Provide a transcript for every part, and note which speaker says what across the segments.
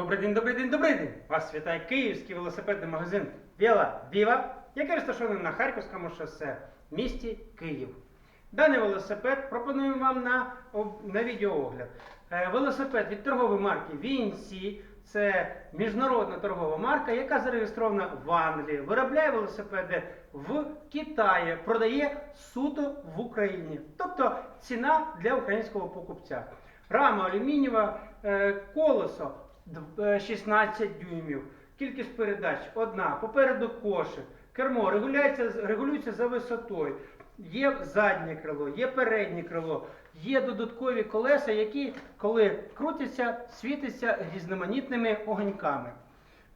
Speaker 1: Добрий день, добрий день, добрий день! Вас вітає київський велосипедний магазин Віла Віва, який розташований на Харківському шосе в місті Київ. Даний велосипед пропонуємо вам на, на відеоогляд. Е, Велосипед від торгової марки VNC. Це міжнародна торгова марка, яка зареєстрована в Англії. Виробляє велосипеди в Китаї, продає суто в Україні. Тобто ціна для українського покупця. Рама алюмінієва, е, колесо 16 дюймів, кількість передач одна, попереду кошик, кермо регулюється, регулюється за висотою. Є заднє крило, є переднє крило, є додаткові колеса, які, коли крутяться, світяться різноманітними огоньками.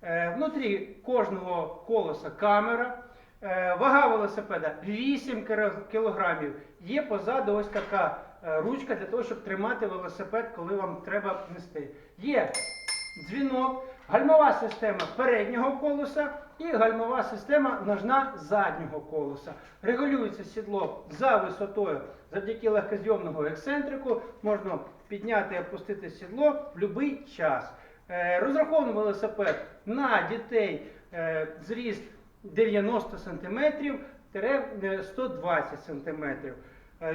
Speaker 1: Е, Внутрі кожного колеса камера. Е, Вага велосипеда 8 кіро- кілограмів. Є позаду ось така е, ручка для того, щоб тримати велосипед, коли вам треба нести. Є дзвінок, гальмова система переднього колеса і гальмова система ножна заднього колеса. Регулюється сідло за висотою завдяки легкозйомного ексцентрику. Можна підняти і опустити сідло в будь-який час. Е, Розрахований велосипед на дітей е, зріст 90 см 120 см.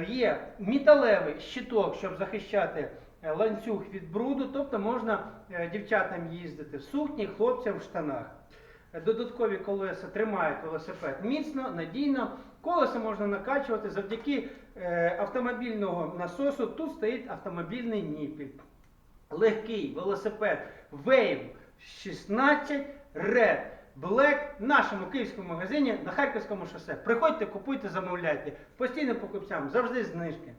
Speaker 1: Є металевий щиток, щоб захищати ланцюг від бруду, тобто можна е, дівчатам їздити в сукні, хлопцям в штанах. Е, Додаткові колеса тримають велосипед міцно, надійно. Колеса можна накачувати завдяки е, автомобільного насосу. Тут стоїть автомобільний ніпіль. Легкий велосипед Wave 16 Red Black в нашому київському магазині на Харківському шосе. Приходьте, купуйте, замовляйте. Постійним покупцям завжди знижки.